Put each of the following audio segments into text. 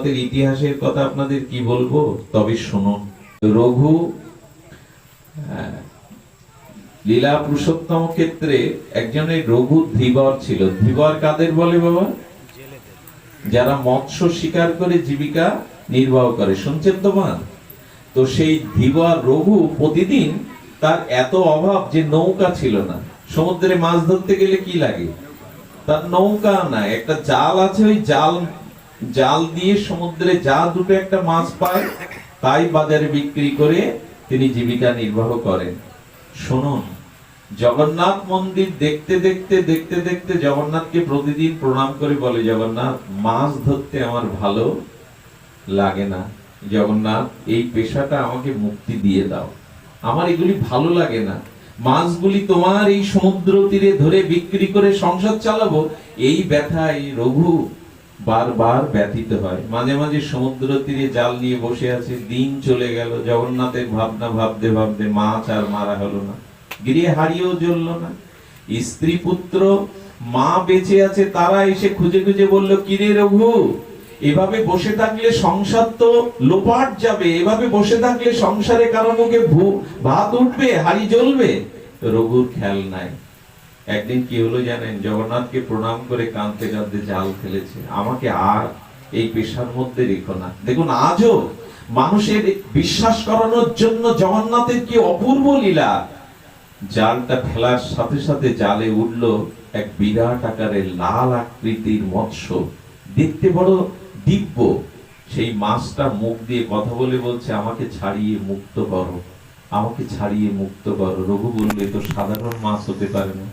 জগন্নাথের ইতিহাসের কথা আপনাদের কি বলব? তবে শুনুন। রঘু লীলা পুরুষোত্তম ক্ষেত্রে একজনের রঘু ধীবর ছিল। ধীবর কাদের বলে বাবা? যারা মৎস্য শিকার করে জীবিকা নির্বাহ করে। শুনছেন তো মা? তো সেই ধীবর রঘু প্রতিদিন তার এত অভাব যে নৌকা ছিল না। সমুদ্রে মাছ ধরতে গেলে কি লাগে? তার নৌকা না একটা জাল আছে, ওই জাল জাল দিয়ে সমুদ্রে যা দুটো একটা মাছ পায়, তাই বাজারে বিক্রি করে তিনি জীবিকা নির্বাহ করেন। শুনুন, জগন্নাথ মন্দির দেখতে দেখতে দেখতে দেখতে জগন্নাথকে প্রতিদিন প্রণাম করে বলে, জগন্নাথ, মাছ ধরতে আমার ভালো লাগে না। জগন্নাথ, এই পেশাটা আমাকে মুক্তি দিয়ে দাও। আমার এগুলি ভালো লাগে না। মাছগুলি তোমার এই সমুদ্র তীরে ধরে বিক্রি করে সংসার চালাবো। এই ব্যথা এই রঘু বারবার ব্যথিত হয়। মাঝে মাঝে সমুদ্র তীরে জাল নিয়ে বসে আছে। দিন চলে গেল। জগন্নাথের ভাবনা ভাবতে ভাবতে মাছ আর মারা হলো না। গিয়ে হারিয়েও জ্বলল না। স্ত্রী পুত্র, মা বেঁচে আছে, তারা এসে খুঁজে খুঁজে বলল কিরে রঘু? এভাবে বসে থাকলে সংসার তো লোপাট যাবে। এভাবে বসে থাকলে সংসারে কারও মুখে ভাত উঠবে, হাড়ি জ্বলবে? রঘুর খেয়াল নাই। একদিন কি হলো জানেন? জগন্নাথকে প্রণাম করে কাঁদতে কাঁদতে জাল ফেলেছে। আমাকে আর এই পেশার মধ্যে রেখো না। দেখুন, আজও মানুষের বিশ্বাস করানোর জন্য জগন্নাথের কি অপূর্ব লীলা? জালটা ফেলার সাথে সাথে জালে উঠল এক বিরাট আকারের লাল আকৃতির মৎস্য। দেখতে বড় দিব্য। সেই মাছটা মুখ দিয়ে কথা বলে বলছে, আমাকে ছাড়িয়ে মুক্ত করো। আমাকে ছাড়িয়ে মুক্ত করো। রঘু বললে তো সাধারণ মাছ হতে পারে না।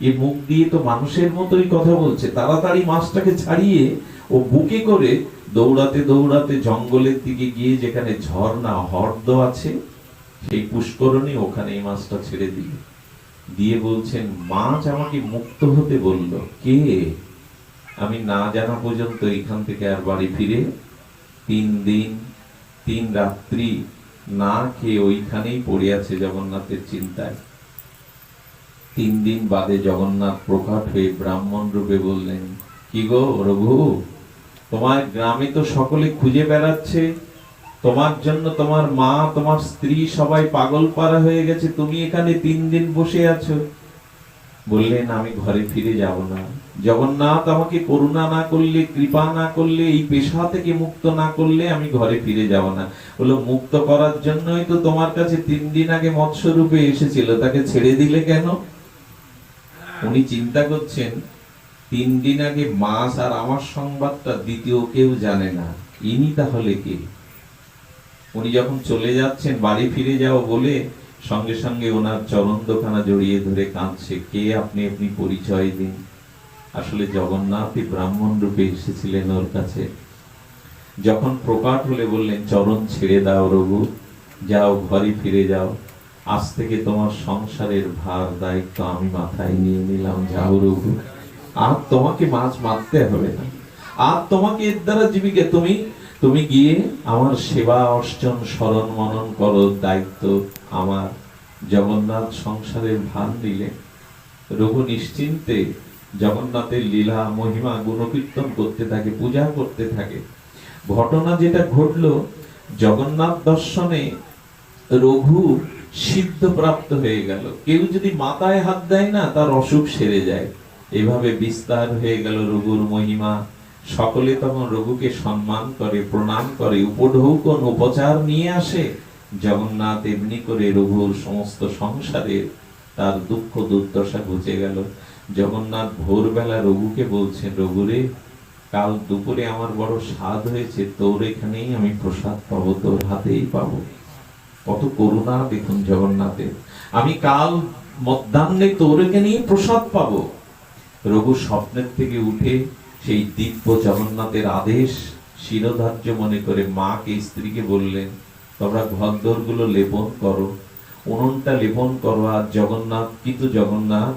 এই মুখ দিয়ে তো মানুষের মতোই কথা বলছে। তাড়াতাড়ি মাছটাকে ছাড়িয়ে ও বুকে করে দৌড়াতে দৌড়াতে জঙ্গলের দিকে গিয়ে যেখানে ঝর্ণা, হ্রদ আছে, সেই পুষ্করণে ওখানে এই মাছটা ছেড়ে দিল। দিয়ে বলছেন, মাছ আমাকে মুক্ত হতে বলল। কে? আমি না জানা পর্যন্ত এখান থেকে আর বাড়ি ফিরে তিন দিন, তিন রাত্রি না খেয়ে ওইখানেই পড়ে আছে জগন্নাথের চিন্তায়। তিন দিন বাদে জগন্নাথ প্রকট হয়ে ব্রাহ্মণ রূপে বললেন, কি গো রঘু তোমার গ্রামে তো সকলে খুঁজে বেড়াচ্ছে। তোমার জন্য তোমার মা, তোমার স্ত্রী সবাই পাগল পারা হয়ে গেছে। তুমি এখানে তিন দিন বসে আছো। বললেন, আমি ঘরে ফিরে যাব না। জগন্নাথ আমাকে করুণা না করলে, কৃপা না করলে, এই পেশা থেকে মুক্ত না করলে আমি ঘরে ফিরে যাব না। বলল, মুক্ত করার জন্যই তো তোমার কাছে তিন দিন আগে মৎস্য রূপে এসেছিল। তাকে ছেড়ে দিলে কেন? উনি চিন্তা করছেন, তিন দিন আগে মাস আর আমার সংবাদটা দ্বিতীয় কেউ জানে না। ইনি তাহলে কে? উনি যখন চলে যাচ্ছেন, বাড়ি ফিরে যাও বলে সঙ্গে সঙ্গে ওনার চরণ দোকানা জড়িয়ে ধরে কাঁদছে, কে আপনি? আপনি পরিচয় দিন। আসলে জগন্নাথই ব্রাহ্মণ রূপে এসেছিলেন ওর কাছে। যখন প্রকাট হলে বললেন, চরণ ছেড়ে দাও রঘু, যাও ঘরে ফিরে যাও। আজ থেকে তোমার সংসারের ভার দায়িত্ব আমি মাথায় নিয়ে নিলাম, যাও রঘু। আর তোমাকে মাছ মারতে হবে না। আর তোমাকে এর দ্বারা জীবিকা তুমি তুমি গিয়ে আমার সেবা অর্চন স্মরণ মনন করো, দায়িত্ব আমার। জগন্নাথ সংসারের ভার নিলে রঘু নিশ্চিন্তে জগন্নাথের লীলা, মহিমা, গুণকীর্তন করতে থাকে, পূজা করতে থাকে। ঘটনা যেটা ঘটলো, জগন্নাথ দর্শনে রঘু সিদ্ধ প্রাপ্ত হয়ে গেল। কেউ যদি মাথায় হাত দেয় না, তার অসুখ সেরে যায়। এভাবে বিস্তার হয়ে গেল রঘুর মহিমা। সকলে তখন রঘুকে সম্মান করে, প্রণাম করে উপঢৌকন উপচার নিয়ে আসে। জগন্নাথ এমনি করে রঘুর সমস্ত সংসারের তার দুঃখ দুর্দশা ঘুচে গেল। জগন্নাথ ভোরবেলা রঘুকে বলছেন, রঘুরে, কাল দুপুরে আমার বড় স্বাদ হয়েছে। তোর এখানেই আমি প্রসাদ পাবো, তোর হাতেই পাবো। কত করুণা দেখুন জগন্নাথের আমি কাল মধ্যাহ্নে তোর এখানেই প্রসাদ পাবো। রঘু স্বপ্নের থেকে উঠে সেই দিব্য জগন্নাথের আদেশ, শিরোধার্য মনে করে মাকে, স্ত্রীকে বললেন, তোমরা ঘরগুলো লেপন করো। উনুনটা লেপন করো আর জগন্নাথ, কিন্তু জগন্নাথ,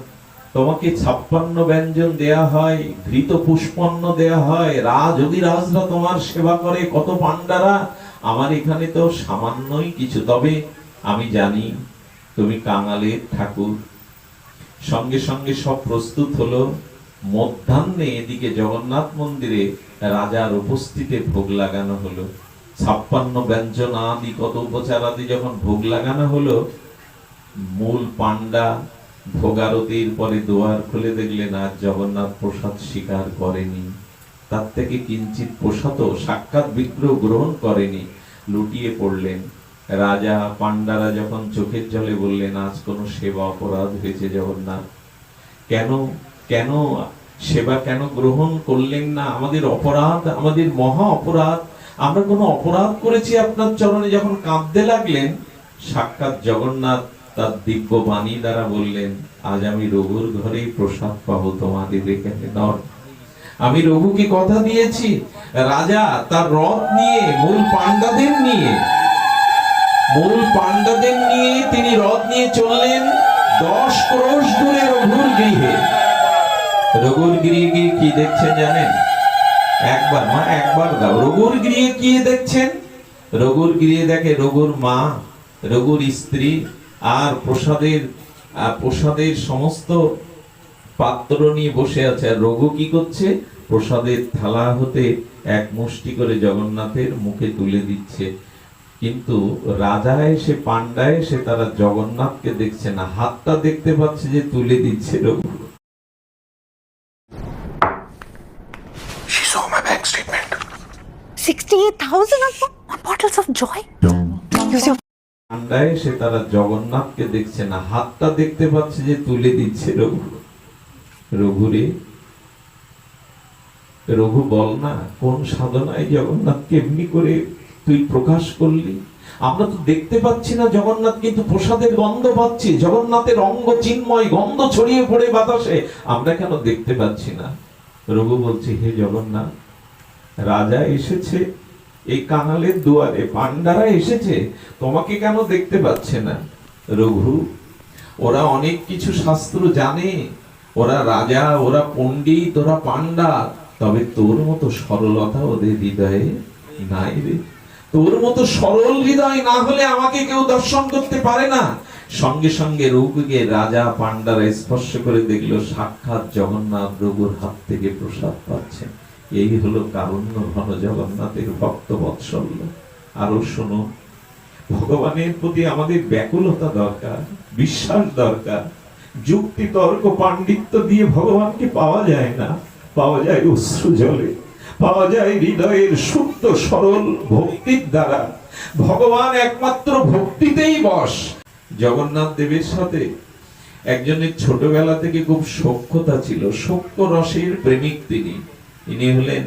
তোমাকে ছাপ্পান্ন ব্যঞ্জন দেয়া হয়, ঘৃত পুষ্পন্ন দেয়া হয়। রাজ অধিরাজরা তোমার সেবা করে। কত পান্ডারা আমার এখানে তো সামান্যই কিছু। তবে আমি জানি তুমি কাঙালের ঠাকুর। সঙ্গে সঙ্গে সব প্রস্তুত হলো। মধ্যাহ্নে এদিকে জগন্নাথ মন্দিরে রাজার উপস্থিতে ভোগ লাগানো হলো। ছাপ্পান্ন ব্যঞ্জন আদি কত উপচার আদি যখন ভোগ লাগানো হলো, মূল পান্ডা ভোগারতির পরে দুয়ার খুলে দেখলেন আর জগন্নাথ প্রসাদ স্বীকার করেনি। তার থেকে কিঞ্চিত প্রসাদ সাক্ষাৎ বিগ্রহ গ্রহণ করেনি। লুটিয়ে পড়লেন। রাজা পান্ডারা যখন চোখের জলে বললেন, আজ কোন সেবা অপরাধ হয়েছে জগন্নাথ। কেন কেন সেবা কেন গ্রহণ করলেন না? আমাদের অপরাধ, আমাদের মহা অপরাধ। আমরা কোনো অপরাধ করেছি আপনার চরণে? যখন কাঁদতে লাগলেন, সাক্ষাৎ জগন্নাথ তার দিব্য বাণী দ্বারা বললেন, আজ আমি রঘুর ঘরেই প্রসাদ পাবো, তোমাদের এখানে নয় আমি রঘুকে কথা দিয়েছি। রাজা তার রথ নিয়ে, মূল পান্ডাদের নিয়ে। মূল পান্ডাদের নিয়ে তিনি রথ নিয়ে চললেন দশ ক্রোশ দূরে রঘুর গৃহে। রঘুর গৃহে গিয়ে কি দেখছেন জানেন? একবার, মা, একবার দাও। রঘুর গৃহে কি দেখছেন? রঘুর গৃহে দেখে রঘুর মা, রঘুর স্ত্রী আর প্রসাদের প্রসাদের সমস্ত পাত্র নিয়ে বসে আছে। আর রঘু কি করছে? প্রসাদের থালা হতে এক মুষ্টি করে জগন্নাথের মুখে তুলে দিচ্ছে। কিন্তু রাজা এসে পান্ডা এসে তারা জগন্নাথকে দেখছে না। হাতটা দেখতে পাচ্ছে যে তুলে দিচ্ছে Raghu. She saw my bank statement. 68,000 of on bottles of joy? Use your panda এসে তারা জগন্নাথকে দেখছে না। হাতটা দেখতে পাচ্ছে যে তুলে দিচ্ছে রঘু। রঘুরে। রঘু বল না, কোন সাধনায় জগন্নাথকে এমনি করে তুই প্রকাশ করলি? আমরা তো দেখতে পাচ্ছি না জগন্নাথ, কিন্তু প্রসাদের গন্ধ পাচ্ছি। জগন্নাথের অঙ্গ চিন্ময় গন্ধ ছড়িয়ে পড়ে বাতাসে। আমরা কেন দেখতে পাচ্ছি না? রঘু বলছে, হে জগন্নাথ, রাজা এসেছে, এই কাঙালের দুয়ারে পান্ডারা এসেছে, তোমাকে কেন দেখতে পাচ্ছে না? রঘু, ওরা অনেক কিছু শাস্ত্র জানে ওরা রাজা, ওরা পণ্ডিত, ওরা পান্ডা তবে তোর মতো সরলতা ওদের হৃদয়ে নাই রে। তোর মতো সরল হৃদয় না হলে আমাকে কেউ দর্শন করতে পারে না। সঙ্গে সঙ্গে রঘুকে রাজা পান্ডারা স্পর্শ করে দেখল সাক্ষাৎ জগন্নাথ রঘুর হাত থেকে প্রসাদ পাচ্ছেন এই হলো কারণ্য ঘন জগন্নাথের ভক্ত বৎসল্য আরও শোনো, ভগবানের প্রতি আমাদের ব্যাকুলতা দরকার, বিশ্বাস দরকার। যুক্তি তর্ক পাণ্ডিত্য দিয়ে ভগবানকে পাওয়া যায় না। পাওয়া যায় অশ্রু জলে। পাওয়া যায় হৃদয়ের শুদ্ধ সরল ভক্তির দ্বারা। ভগবান একমাত্র ভক্তিতেই বস। জগন্নাথ দেবের সাথে একজনের ছোটবেলা থেকে খুব সখ্যতা ছিল, সখ্য রসের প্রেমিক তিনি। ইনি হলেন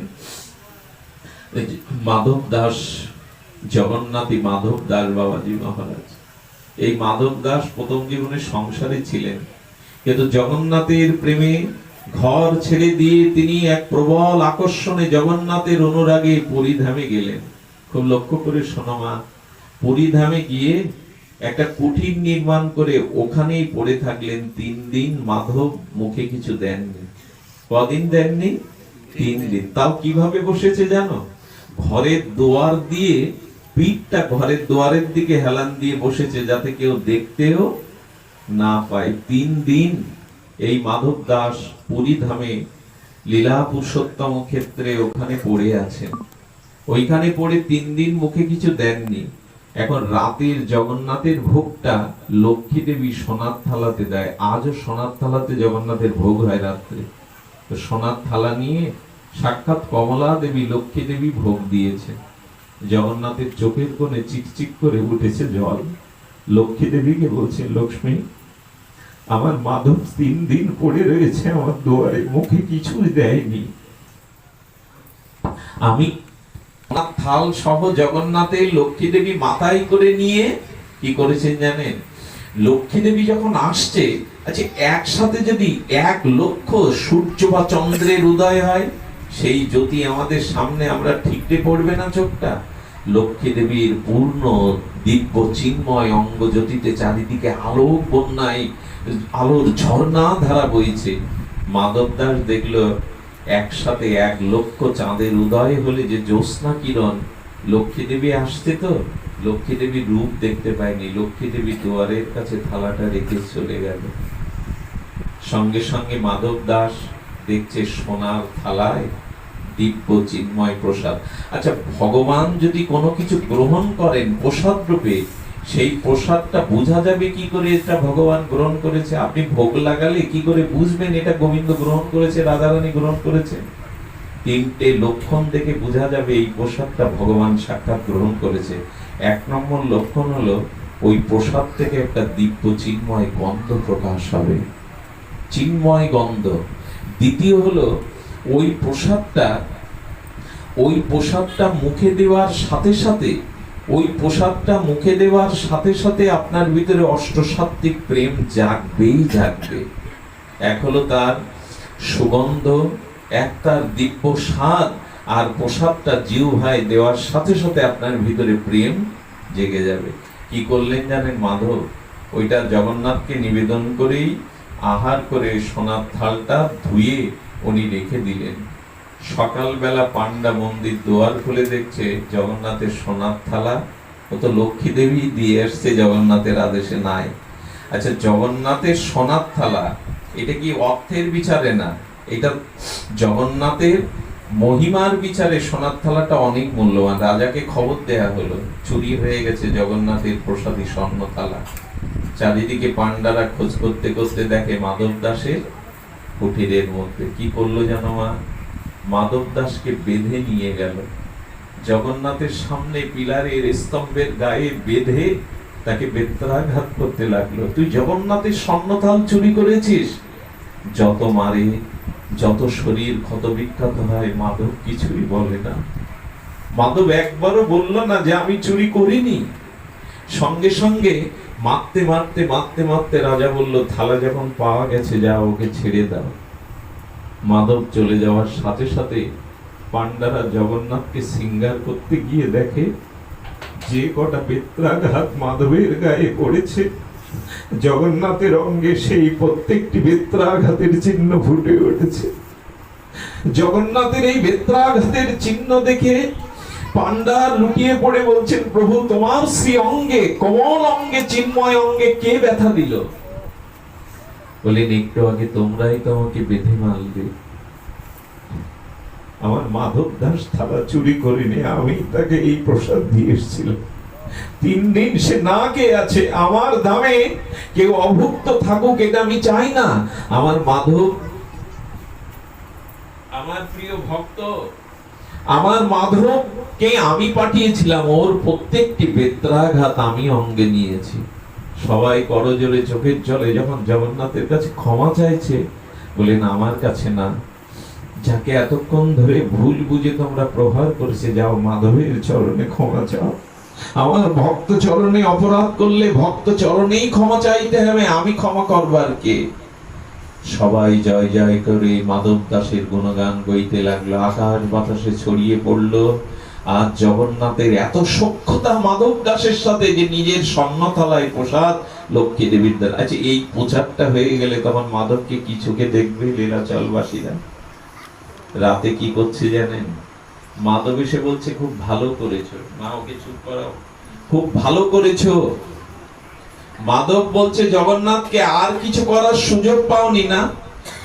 মাধব দাস, জগন্নাথী মাধব দাস বাবাজি মহারাজ। এই মাধব দাস প্রথম জীবনে সংসারে ছিলেন। কিন্তু জগন্নাথের প্রেমে ঘর ছেড়ে দিয়ে তিনি এক প্রবল আকর্ষণে জগন্নাথের অনুরাগে পরিধামে গেলেন। খুব লক্ষ্য করে শোনামা পরিধামে গিয়ে একটা কুঠির নির্মাণ করে ওখানেই পড়ে থাকলেন। তিন দিন মাধব মুখে কিছু দেননি। কদিন দেননি? তিন দিন। তাও কীভাবে বসেছে জানো? ঘরের দোয়ার দিয়ে, পিঠটা ঘরের দুয়ারের দিকে হেলান দিয়ে বসেছে যাতে কেউ দেখতেও না পায় তিন দিন এই মাধব দাস পুরী ধামে লীলা পুরুষোত্তম ক্ষেত্রে ওখানে পড়ে আছেন। ওইখানে পড়ে তিন দিন মুখে কিছু দেননি। এখন রাতের জগন্নাথের ভোগটা লক্ষ্মী দেবী সোনার থালাতে দেয়। আজও সোনার থালাতে জগন্নাথের ভোগ হয় রাত্রে। তো সোনার থালা নিয়ে সাক্ষাৎ কমলা দেবী, লক্ষ্মী দেবী ভোগ দিয়েছে। জগন্নাথের চোখের কোণে চিকচিক করে উঠেছে জল। লক্ষ্মী দেবীকে বলছে, লক্ষ্মী আমার মাধব তিন দিন পড়ে রয়েছে আমার দুয়ারে, মুখে কিছুই দেয়নি। আমি থাল সহ জগন্নাথের লক্ষ্মী দেবী মাথায় করে নিয়ে কি করেছেন জানেন? লক্ষ্মী দেবী যখন আসছে আচ্ছা একসাথে যদি এক লক্ষ সূর্য বা চন্দ্রের উদয় হয়, সেই জ্যোতি আমাদের সামনে আমরা ঠিকরে পড়বে না চোখটা? লক্ষ্মী দেবীর পূর্ণ দিব্য চিন্ময় অঙ্গ জ্যোতিতে চারিদিকে আলোক বন্যায় আলোর ঝর্ণা ধারা বইছে। মাধব দাস দেখল, একসাথে এক লক্ষ চাঁদের উদয় হলে যে জ্যোৎস্না কিরণ। লক্ষ্মী দেবী আসছে তো। লক্ষ্মী দেবীর রূপ দেখতে পায়নি। লক্ষ্মী দেবী দুয়ারের কাছে থালাটা রেখে চলে গেল। সঙ্গে সঙ্গে মাধব দাস দেখছে সোনার থালায় দিব্য চিন্ময় প্রসাদ। আচ্ছা ভগবান যদি কোনো কিছু গ্রহণ করেন, প্রসাদ রূপে সেই প্রসাদটা বোঝা যাবে কি করে এটা ভগবান গ্রহণ করেছে। আপনি ভোগ লাগালে কি করে বুঝবেন এটা গোবিন্দ গ্রহণ করেছে, রাধারানী গ্রহণ করেছে? তিনটে লক্ষণ দেখে বোঝা যাবে এই প্রসাদটা ভগবান সাক্ষাৎ গ্রহণ করেছে। এক নম্বর লক্ষণ হলো, ওই প্রসাদ থেকে একটা দিব্য চিন্ময় গন্ধ প্রকাশ হবে। চিন্ময় গন্ধ। দ্বিতীয় হলো, ওই প্রসাদটা ওই প্রসাদটা মুখে দেওয়ার সাথে সাথে ওই প্রসাদটা মুখে দেওয়ার সাথে সাথে আপনার ভিতরে অষ্টসাত্ত্বিক প্রেম জাগবেই জাগবে। এক হলো তার সুগন্ধ, এক তার দিব্য স্বাদ, আর প্রসাদটা জিউ ভাই দেওয়ার সাথে সাথে আপনার ভিতরে প্রেম জেগে যাবে। কি করলেন জানেন মাধব? ওইটা জগন্নাথকে নিবেদন করেই আহার করে সোনার থালটা ধুয়ে উনি রেখে দিলেন। সকালবেলা পান্ডা মন্দির দুয়ার খুলে দেখছে জগন্নাথের সোনার থালা। ও তো লক্ষ্মী দেবী দিয়ে আসছে জগন্নাথের আদেশে নাই। আচ্ছা জগন্নাথের সোনার থালা, এটা কি অর্থের বিচারে না? এটা জগন্নাথের মহিমার বিচারে সোনার থালাটা অনেক মূল্যবান। রাজাকে খবর দেয়া হলো, চুরি হয়ে গেছে জগন্নাথের প্রসাদী স্বর্ণ থালা। চারিদিকে পান্ডারা খোঁজ করতে করতে দেখে মাধব দাসের কুঠিরের মধ্যে। কি করল জানো মা? মাধব দাসকে বেঁধে নিয়ে গেল। জগন্নাথের সামনে পিলারের স্তম্ভের গায়ে বেঁধে তাকে বেত্রাঘাত করতে লাগল। তুই জগন্নাথের স্বর্ণথাল চুরি করেছিস? যত মারে, যত শরীর ক্ষত বিখ্যাত হয়, মাধব কিছুই বলে না। মাধব একবারও বলল না যে আমি চুরি করিনি। সঙ্গে সঙ্গে মারতে মারতে মারতে মারতে রাজা বলল, থালা যখন পাওয়া গেছে যা ওকে ছেড়ে দাও। মাধব চলে যাওয়ার সাথে সাথে পান্ডারা জগন্নাথকে সিঙ্গার করতে গিয়ে দেখে, যে কটা বেত্রাঘাত মাধবের গায়ে পড়েছে, জগন্নাথের অঙ্গে সেই প্রত্যেকটি বেত্রাঘাতের চিহ্ন ফুটে উঠেছে। জগন্নাথের এই বেত্রাঘাতের চিহ্ন দেখে পান্ডা লুটিয়ে পড়ে বলছেন, প্রভু, তোমার শ্রী অঙ্গে, কোমল অঙ্গে, চিন্ময় অঙ্গে কে ব্যথা দিল? বলেন একটু আগে তোমরাই তো আমাকে বেঁধে মারলে। আমার মাধব দাস থালা চুরি করিনি আমি তাকে এই প্রসাদ দিয়ে এসেছিলাম। তিন দিন সে না কে আছে আমার দামে কেউ অভুক্ত থাকুক এটা আমি চাই না। আমার মাধব আমার প্রিয় ভক্ত আমার মাধবকে আমি পাঠিয়েছিলাম ওর প্রত্যেকটি বেত্রাঘাত আমি অঙ্গে নিয়েছি। সবাই করজোরে চোখের জলে। যখন জগন্নাথের কাছে ক্ষমা চাইছে বলেন আমার কাছে না। যাকে এতক্ষণ ধরে ভুল বুঝে তোমরা প্রহার করেছে, যাও মাধবের চরণে ক্ষমা চাও। আমার ভক্ত চরণে অপরাধ করলে ভক্ত চরণেই ক্ষমা চাইতে হবে, আমি ক্ষমা করবার কে? সবাই জয় জয় করে মাধব দাসের গুণগান গইতে লাগল। আকাশ বাতাসে ছড়িয়ে পড়ল। আর জগন্নাথের এত সক্ষতা মাধব দাসের সাথে যে নিজের স্বর্ণতলায় প্রসাদ লক্ষ্মী দেবীর দ্বারা আচ্ছা এই প্রচারটা হয়ে গেলে তখন মাধবকে কি চোখে দেখবে লীলাচলবাসীরা রাতে কি করছে জানেন? মাধব এসে বলছে, খুব ভালো করেছ। মা, ওকে চুপ করাও। খুব ভালো করেছ। মাধব বলছে, জগন্নাথকে আর কিছু করার সুযোগ পাওনি না।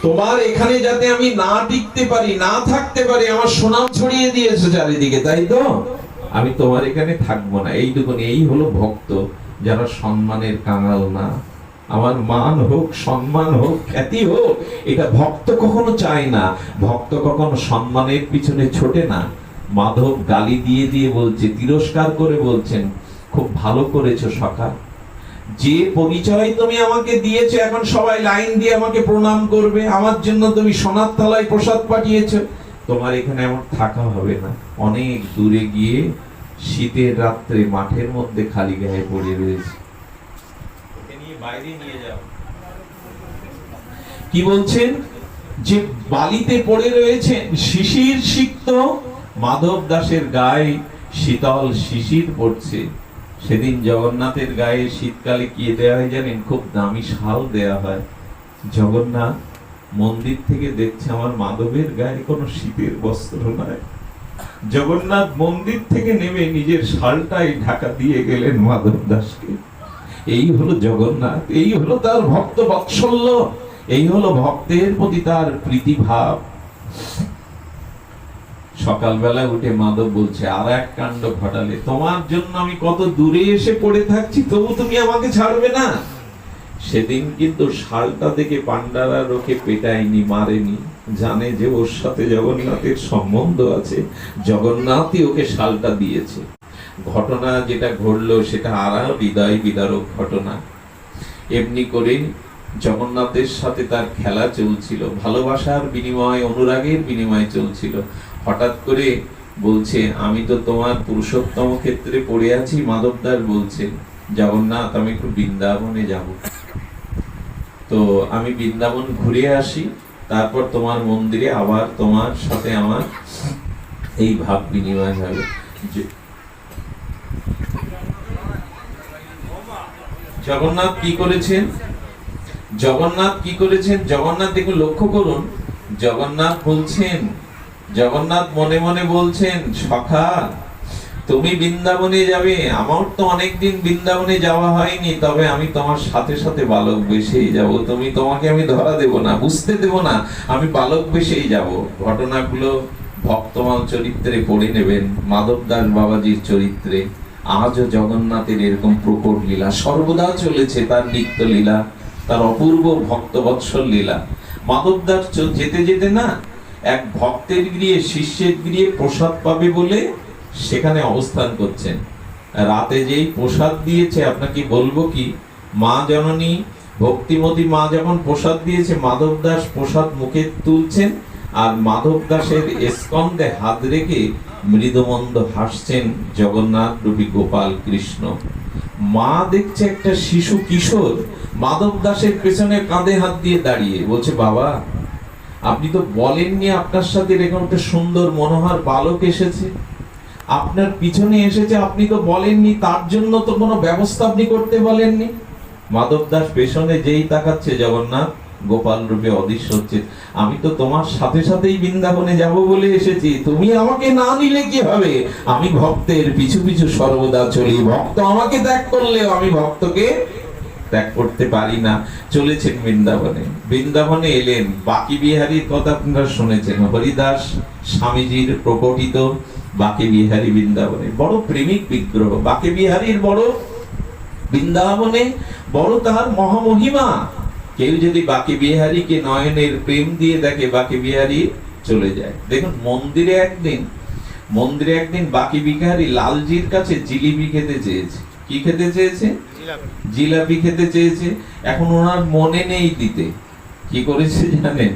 তোমার এখানে যাতে আমি না টিকতে পারি, না থাকতে পারি, আমার সুনাম ছড়িয়ে দিয়েছ চারিদিকে, তাই তো? আমি তোমার এখানে থাকব না, এইটুকুনি, এই হলো ভক্ত, যারা সম্মানের কাঙাল না। আমার মান হোক, সম্মান হোক, খ্যাতি হোক, এটা ভক্ত কখনো চায় না। ভক্ত কখনো সম্মানের পিছনে ছোটে না। মাধব গালি দিয়ে দিয়ে বলছে, তিরস্কার করে বলছেন, খুব ভালো করেছ সখা যে পরিচয় তুমি আমাকে দিয়েছ, এখন সবাই লাইন দিয়ে আমাকে প্রণাম করবে। আমার জন্য তুমি সোনার তলায় প্রসাদ পাঠিয়েছো। তোমার এখানে আমার থাকা হবে না। অনেক দূরে গিয়ে শীতের রাত্রে মাঠের মধ্যে খালি গায়ে পড়ে রয়েছে। বাইরে নিয়ে যাও। কি বলছেন? যে বালিতে পড়ে রয়েছেন শিশির সিক্ত, মাধব দাসের গায়ে শীতল শিশির পড়ছে। সেদিন জগন্নাথের গায়ে শীতকালে কি দেওয়া হয় জানেন? খুব দামি শাল দেয়া হয়। জগন্নাথ মন্দির থেকে দেখছে আমার মাধবের গায়ে কোনো শীতের বস্ত্র নাই। জগন্নাথ মন্দির থেকে নেমে নিজের শালটাই ঢাকা দিয়ে গেলেন মাধব দাসকে। এই হলো জগন্নাথ, এই হলো তার ভক্ত বৎসল্য, এই হলো ভক্তের প্রতি তার প্রীতিভাব। সকালবেলা উঠে মাধব বলছে, আর এক কাণ্ড ঘটালে তোমার জন্য আমি কত দূরে এসে পড়ে থাকছি, তবু তুমি আমাকে ছাড়বে না। সেদিন কিন্তু শালটা দেখে পান্ডারা রোকে পেটায়নি, মারেনি। জানে যে ওর সাথে জগন্নাথের সম্বন্ধ আছে, জগন্নাথই ওকে শালটা দিয়েছে। ঘটনা যেটা ঘটলো, সেটা আর হৃদয় বিদারক ঘটনা। এমনি করে জগন্নাথের সাথে তার খেলা চলছিল। ভালোবাসার বিনিময়, অনুরাগের বিনিময় চলছিল। হঠাৎ করে বলছে, আমি তো তোমার পুরুষোত্তম ক্ষেত্রে পড়ে আছি মাধবদার বলছে, জগন্নাথ, আমি একটু বৃন্দাবনে যাব। তো আমি বৃন্দাবন ঘুরে আসি, তারপর তোমার মন্দিরে আবার তোমার সাথে আমার এই ভাব বিনিময় হবে। জগন্নাথ কি করেছেন? জগন্নাথ কি করেছেন? জগন্নাথ দেখুন লক্ষ্য করুন। জগন্নাথ বলছেন জগন্নাথ মনে মনে বলছেন, সখা, তুমি বৃন্দাবনে যাবে। আমার তো অনেকদিন বৃন্দাবনে যাওয়া হয়নি, তবে আমি তোমার সাথে সাথে বালক বেশেই যাব। তুমি তোমাকে আমি ধরা দেব না, বুঝতে দেব না, আমি বালক বেশেই যাব। ঘটনাগুলো ভক্তমাল চরিত্রে পড়ে নেবেন, মাধব দাস বাবাজির চরিত্রে। আজও জগন্নাথের এরকম প্রকট লীলা, সর্বদা চলেছে তার নিত্য লীলা, তার অপূর্ব ভক্তবৎসল লীলা। মাধব দাস যেতে যেতে না এক ভক্তের গৃহে, শিষ্যের গৃহে প্রসাদ পাবে বলে সেখানে অবস্থান করছেন। রাতে যেই প্রসাদ দিয়েছে, আপনাকে বলব কি, মা জননী, ভক্তিমতী মা যখন প্রসাদ দিয়েছে, মাধব দাস প্রসাদ মুখে তুলছেন আর মাধব দাসের স্কন্ধে হাত রেখে মৃদমন্দ হাসছেন জগন্নাথ রূপী গোপাল কৃষ্ণ। মা দেখছে একটা শিশু কিশোর, মাধব দাসের পেছনে কাঁধে হাত দিয়ে দাঁড়িয়ে, বলছে, বাবা আপনি তো বলেননি আপনার সাথে এরকম একটা সুন্দর মনোহর বালক এসেছে। আপনার পিছনে এসেছে, আপনি তো বলেননি, তার জন্য তো কোনো ব্যবস্থা আপনি করতে বলেননি। মাধব দাস পেছনে যেই তাকাচ্ছে, জগন্নাথ গোপাল রূপে অদৃশ্য হচ্ছে। আমি তো তোমার সাথে সাথেই বৃন্দাবনে যাব বলে এসেছি। তুমি আমাকে না নিলে কি হবে আমি ভক্তের পিছু পিছু সর্বদা চলি। ভক্ত আমাকে ত্যাগ করলেও আমি ভক্তকে ত্যাগ করতে পারি না। চলেছেন বৃন্দাবনে। বৃন্দাবনে এলেন। বাকি বিহারীর কথা আপনারা শুনেছেন। হরিদাস স্বামীজির প্রকটিত বাকি বিহারী বৃন্দাবনে। বড় প্রেমিক বিগ্রহ। বাকি বিহারীর বড় বৃন্দাবনে বড় তাহার মহামহিমা। কেউ যদি বাকি বিহারীকে নয়নের প্রেম দিয়ে দেখে, বাকি বিহারী চলে যায়। দেখুন, মন্দিরে একদিন মন্দিরে একদিন বাকি বিহারী লালজির কাছে জিলিপি খেতে চেয়েছে। কি খেতে চেয়েছে? জিলাপি। খেতে চেয়েছে। এখন ওনার মনে নেই দিতে। কি করেছে জানেন?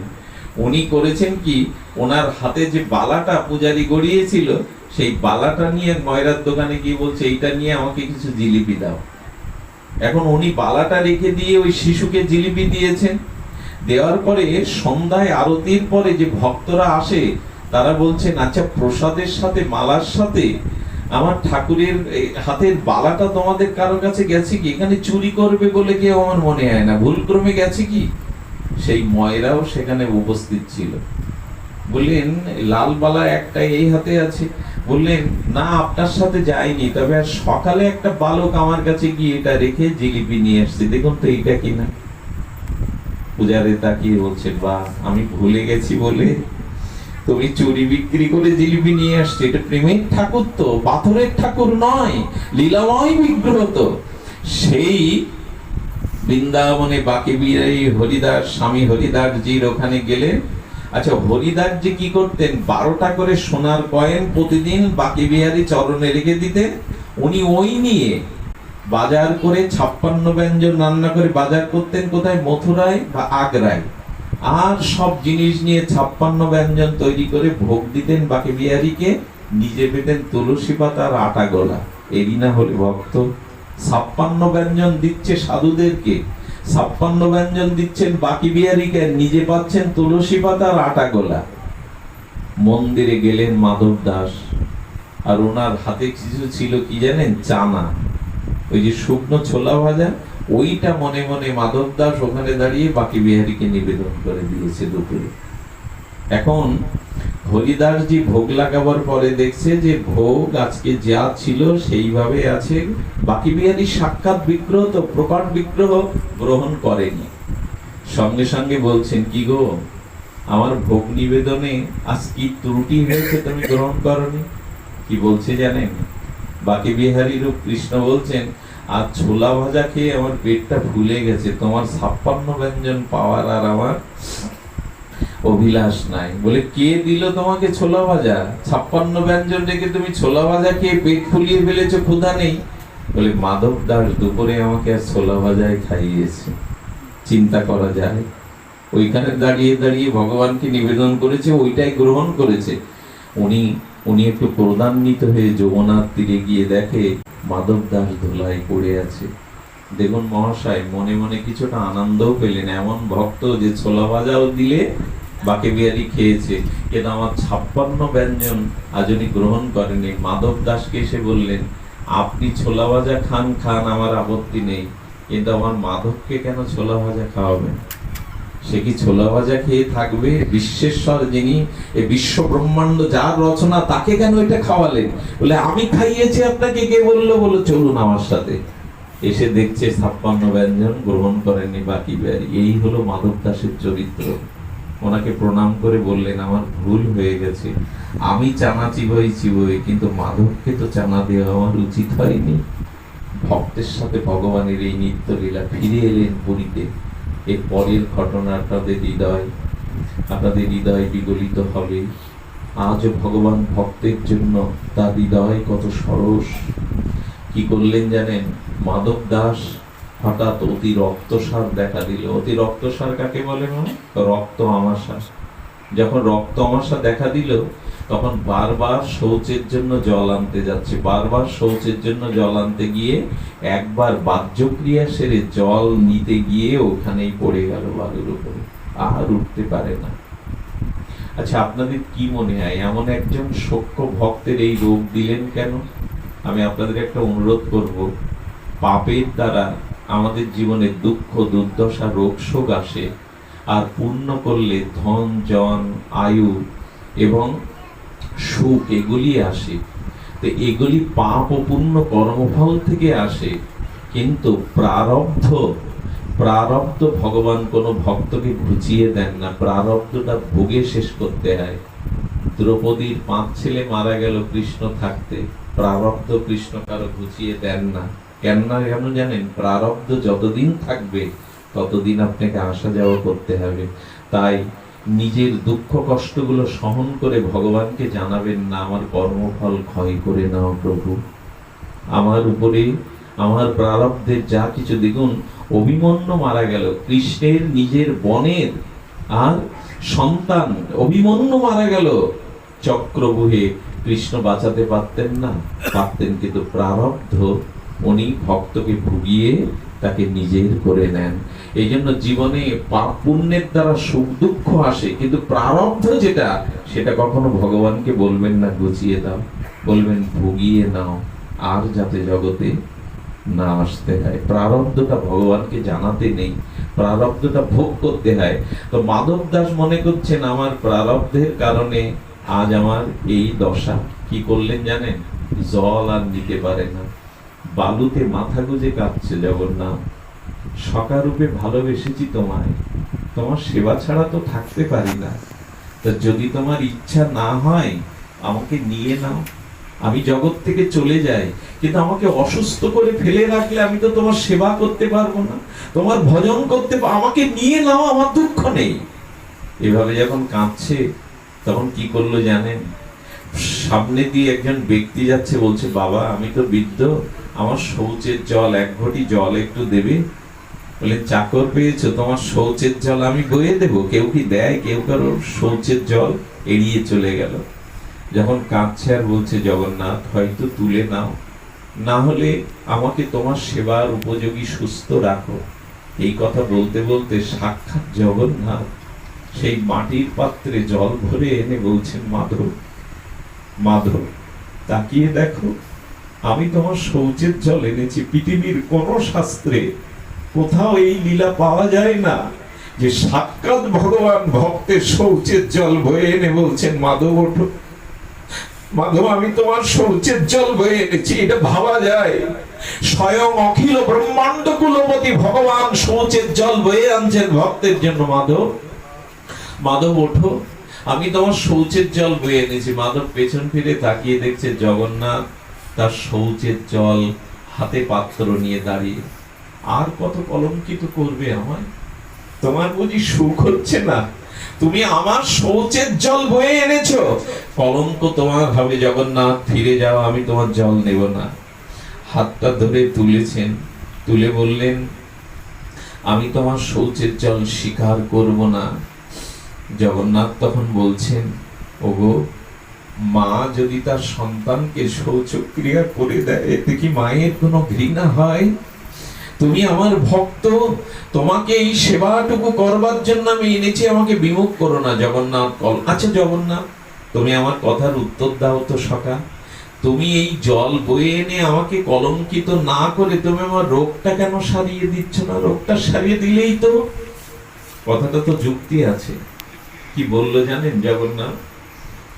উনি করেছেন কি, ওনার হাতে যে বালাটা পূজারি গড়িয়েছিল, সেই বালাটা নিয়ে ময়রার দোকানে গিয়ে বলছে, এইটা নিয়ে আমাকে কিছু জিলিপি দাও। এখন উনি বালাটা রেখে দিয়ে ওই শিশুকে জিলিপি দিয়েছেন। দেওয়ার পরে সন্ধ্যায় আরতির পরে যে ভক্তরা আসে, তারা বলছেন আচ্ছা প্রসাদের সাথে, মালার সাথে আমার ঠাকুরের হাতের বালাটা তোমাদের কারও কাছে গেছে কি? এখানে চুরি করবে বলে কেউ আমার মনে হয় না। ভুল ক্রমে গেছে কি? সেই ময়রাও সেখানে উপস্থিত ছিল। বললেন, লাল বালা একটা এই হাতে আছে। বললেন, না, আপনার সাথে যায়নি তবে আর সকালে একটা বালক আমার কাছে গিয়ে এটা রেখে জিলিপি নিয়ে আসছে। দেখুন তো এইটা কিনা। পূজারে তাকিয়ে বলছে বা আমি ভুলে গেছি বলে। তুমি চুরি বিক্রি করে জিলিপি নিয়ে আসছে। এটা প্রেমের ঠাকুর তো, পাথরের ঠাকুর নয়, লীলাময় বিগ্রহ তো। সেই বৃন্দাবনে বাকি বিহারী হরিদাস, স্বামী হরিদাস জির ওখানে গেলে আচ্ছা হরিদাস জি কি করতেন? বারোটা করে সোনার কয়েন প্রতিদিন বাকি বিহারী চরণে রেখে দিতেন। উনি ওই নিয়ে বাজার করে ছাপ্পান্ন ব্যঞ্জন রান্না করে বাজার করতেন কোথায়? মথুরায় বা আগ্রায়? আর সব জিনিস নিয়ে ছাপ্পান্ন ব্যঞ্জন তৈরি করে ভোগ দিতেন বাকি বিহারীকে, নিজে পেতেন তুলসী পাতার আটা গোলা। এরই না হলে ভক্ত, ছাপ্পান্ন ব্যঞ্জন দিচ্ছে সাধুদেরকে, ছাপ্পান্ন ব্যঞ্জন দিচ্ছেন বাকি বিহারীকে নিজে পাচ্ছেন তুলসী পাতার আটা গোলা। মন্দিরে গেলেন মাধব দাস, আর ওনার হাতে কিছু ছিল কি জানেন? চানা। ওই যে শুকনো ছোলা ভাজা ওইটা মনে মনে মাধব দাস ওখানে দাঁড়িয়ে বাকি বিহারীকে নিবেদন করে দিয়েছে দুপুরে। এখন হরিদাস জি ভোগ লাগাবার পরে দেখছে যে ভোগ আজকে যা ছিল সেইভাবে আছে, বাকি বিহারী সাক্ষাৎ বিগ্রহ তো প্রকট বিগ্রহ গ্রহণ করেনি। সঙ্গে সঙ্গে বলছেন, কি গো, আমার ভোগ নিবেদনে আজ কি ত্রুটি হয়েছে তুমি গ্রহণ করনি? কি বলছে জানেন? বাকি বিহারী রূপ কৃষ্ণ বলছেন আর ছোলা ভাজা খেয়ে আমার পেটটা ফুলে গেছে। তোমার ছাপ্পান্ন ব্যঞ্জন পাওয়ার আর আমার অভিলাষ নাই। বলে, কে দিল তোমাকে ছোলা ভাজা? ছাপ্পান্ন ব্যঞ্জন রেখে তুমি ছোলা ভাজা খেয়ে পেট ফুলিয়ে ফেলেছো, ক্ষুধা নেই। বলে, মাধব দাস দুপুরে আমাকে আর ছোলা ভাজায় খাইয়েছে। চিন্তা করা যায়। ওইখানে দাঁড়িয়ে দাঁড়িয়ে ভগবানকে নিবেদন করেছে, ওইটাই গ্রহণ করেছে। উনি উনি একটু প্রদান্বিত হয়ে যমুনার তীরে গিয়ে দেখে মাধব দাস ধুলায় পড়ে আছে। দেখুন মহাশয়, মনে মনে কিছুটা আনন্দও পেলেন। এমন ভক্ত যে ছোলা ভাজাও দিলে বাকে বিহারি খেয়েছে। কিন্তু আমার ছাপ্পান্ন ব্যঞ্জন আজ উনি গ্রহণ করেনি মাধব দাসকে এসে বললেন, আপনি ছোলা ভাজা খান খান, আমার আপত্তি নেই। কিন্তু আমার মাধবকে কেন ছোলা ভাজা খাওয়াবেন? সে কি ছোলা ভাজা খেয়ে থাকবে? বিশ্বেশ্বর যিনি এই বিশ্ব ব্রহ্মাণ্ড যার রচনা, তাকে কেন এটা খাওয়ালেন? বলে, আমি খাইয়েছি আপনাকে, কে বলল? বলো, চলুন আমার সাথে। এসে দেখছে ছাপ্পান্ন ব্যঞ্জন গ্রহণ করেননি বাকি এই হলো মাধব দাসের চরিত্র। ওনাকে প্রণাম করে বললেন, আমার ভুল হয়ে গেছে। আমি চানা চিবই চিবই, কিন্তু মাধবকে তো চানা দেওয়া আমার উচিত হয়নি। ভক্তের সাথে ভগবানের এই নিত্য লীলা ফিরে এলেন পুরীতে এর পরের ঘটনা আপনাদের হৃদয় আপনাদের হৃদয় বিগলিত হবে। আজও ভগবান ভক্তের জন্য তার হৃদয় কত সরস। কি করলেন জানেন? মাধব দাস হঠাৎ অতি রক্তসার দেখা দিল। অতি রক্তসার কাকে বলে মানে? রক্ত আমাশা। যখন রক্ত আমাশা দেখা দিল তখন বারবার শৌচের জন্য জল আনতে যাচ্ছে, বারবার শৌচের জন্য জল আনতে গিয়ে একবার বাহ্যক্রিয়া সেরে জল নিতে গিয়ে ওখানেই পড়ে গেল বালুর উপরে, আর উঠতে পারে না। আচ্ছা আপনাদের কি মনে হয়, এমন একজন সক্ষ ভক্তের এই রোগ দিলেন কেন? আমি আপনাদের একটা অনুরোধ করব, পাপের দ্বারা আমাদের জীবনে দুঃখ, দুর্দশা, রোগ, শোক আসে, আর পূর্ণ করলে ধন, জন, আয়ু এবং সুখ এগুলি আসে। তো এগুলি পাপ ও পুণ্য কর্মফল থেকে আসে। কিন্তু প্রারব্ধ প্রারব্ধ ভগবান কোনো ভক্তকে ঘুচিয়ে দেন না। প্রারব্ধটা ভোগে শেষ করতে হয়। দ্রৌপদীর পাঁচ ছেলে মারা গেল কৃষ্ণ থাকতে। প্রারব্ধ কৃষ্ণ কারও ঘুচিয়ে দেন না। কেন না কেন জানেন? প্রারব্ধ যতদিন থাকবে, ততদিন আপনাকে আসা যাওয়া করতে হবে। তাই নিজের দুঃখ কষ্টগুলো সহন করে ভগবানকে জানাবেন, না, আমার কর্মফল ক্ষয় করে নাও প্রভু। আমার উপরে, আমার প্রারব্ধের যা কিছু দেখুন অভিমন্যু মারা গেল। কৃষ্ণের নিজের বনের আর সন্তান অভিমন্য মারা গেল। চক্রবুহে কৃষ্ণ বাঁচাতে পারতেন না। পারতেন কিন্তু প্রারব্ধ। উনি ভক্তকে ভুগিয়ে তাকে নিজের করে নেন। এই জন্য জীবনে পুণ্যের দ্বারা সুখ দুঃখ আসে, কিন্তু প্রারব্ধ যেটা, সেটা কখনো ভগবানকে বলবেন না, গুছিয়ে দাও। বলবেন, ভুগিয়ে নাও। আর যাতে জগতে না আসতে হয়। প্রারব্ধটা ভগবানকে জানাতে নেই। প্রারব্ধটা ভোগ করতে হয়। তো মাধব দাস মনে করছেন, আমার প্রারব্ধের কারণে আজ আমার এই দশা। কি করলেন জানেন? জল আর নিতে পারে না। বালুতে মাথা গুজে কাঁদছে জগন্নাথ। সকারূপে ভালোবেসেছি তোমায়। তোমার সেবা ছাড়া তো থাকতে পারি না। তা যদি তোমার ইচ্ছা না হয়, আমাকে নিয়ে নাও। আমি জগৎ থেকে চলে যাই, কিন্তু আমাকে অসুস্থ করে ফেলে রাখলে আমি তো তোমার সেবা করতে পারব না। তোমার ভজন করতে আমাকে নিয়ে নাও, আমার দুঃখ নেই। এভাবে যখন কাঁদছে, তখন কি করল জানেন? সামনে দিয়ে একজন ব্যক্তি যাচ্ছে, বলছে, বাবা, আমি তো বৃদ্ধ আমার শৌচের জল, এক ঘটি জল একটু দেবে। বলে, চাকর পেয়েছ, তোমার শৌচের জল আমি বয়ে দেব। কেউ কি দেয়? কেউ কারও শৌচের জল এড়িয়ে চলে গেল। যখন কাঁদছে আর বলছে, জগন্নাথ, হয়তো তুলে নাও। না হলে আমাকে তোমার সেবার উপযোগী সুস্থ রাখো। এই কথা বলতে বলতে সাক্ষাৎ জগন্নাথ সেই মাটির পাত্রে জল ভরে এনে বলছেন, মাধব মাধব, তাকিয়ে দেখো আমি তোমার শৌচের জল এনেছি পৃথিবীর কোন শাস্ত্রে কোথাও এই লীলা পাওয়া যায় না যে সাক্ষাৎ ভগবান ভক্তের শৌচের জল বয়ে এনে বলছেন, মাধব, ওঠো। মাধব, আমি তোমার শৌচের জল বয়ে এনেছি, এটা ভাবা যায়। স্বয়ং অখিল ব্রহ্মাণ্ড কুলপতি ভগবান শৌচের জল বয়ে আনছেন ভক্তের জন্য, মাধব মাধব, ওঠো। আমি তোমার শৌচের জল বয়ে এনেছি। মাধব পেছন ফিরে তাকিয়ে দেখছে জগন্নাথ তার শৌচের জল হাতে পাত্র নিয়ে দাঁড়িয়ে। আর কত কলঙ্কিত করবে আমায়? তোমার বুঝি সুখ হচ্ছে না? তুমি আমার শৌচের জল বয়ে এনেছো? কলঙ্ক তোমার হবে জগন্নাথ, ফিরে যাও, আমি তোমার জল নেব না। হাতটা ধরে তুলেছেন, তুলে বললেন, আমি তোমার শৌচের জল স্বীকার করব না। জগন্নাথ তখন বলছেন, ওগো মা যদি তার সন্তানকে শৌচক্রিয়া করে দেয়, এতে কি মায়ের কোনো ঘৃণা হয়? তুমি আমার ভক্ত, তোমাকে এই সেবাটুকু করবার জন্য আমি এনেছি, আমাকে বিমুখ করো না, জগন্নাথ কল। আচ্ছা জগন্নাথ, তুমি আমার কথার উত্তর দাও তো সকা তুমি এই জল বয়ে এনে আমাকে কলঙ্কিত না করে তুমি আমার রোগটা কেন সারিয়ে দিচ্ছ না? রোগটা সারিয়ে দিলেই তো। কথাটা তো যুক্তি আছে। কি বলল জানেন জগন্নাথ?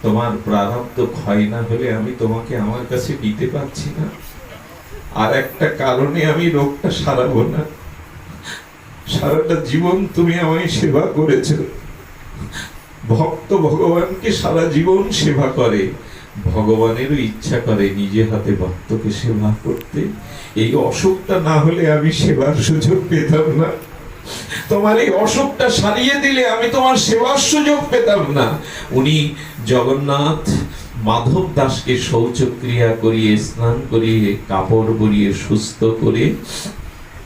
তোমার প্রারব্ধ ক্ষয় না হলে আমি তোমাকে আমার কাছে দিতে পারছি না। আর একটা কারণে আমি রোগটা সারাবো না। সারাটা জীবন তুমি আমায় সেবা করেছ। ভক্ত ভগবানকে সারা জীবন সেবা করে। ভগবানেরও ইচ্ছা করে নিজে হাতে ভক্তকে সেবা করতে। এই অসুখটা না হলে আমি সেবার সুযোগ পেতাম না। তোমার এই অসুখটা সারিয়ে দিলে আমি তোমার সেবার সুযোগ পেতাম না। উনি জগন্নাথ মাধব দাসকে শৌচক্রিয়া করিয়ে, স্নান করিয়ে, কাপড় পরিয়ে সুস্থ করে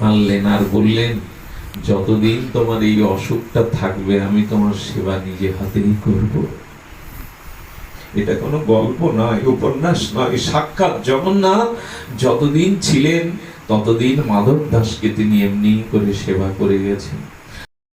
আনলেন আর বললেন, যতদিন তোমার এই অসুখটা থাকবে, আমি তোমার সেবা নিজে হাতেই করব। এটা কোনো গল্প নয়, উপন্যাস নয়, সাক্ষাৎ। জগন্নাথ যতদিন ছিলেন ততদিন মাধব দাসকে তিনি এমনি করে সেবা করে গেছেন।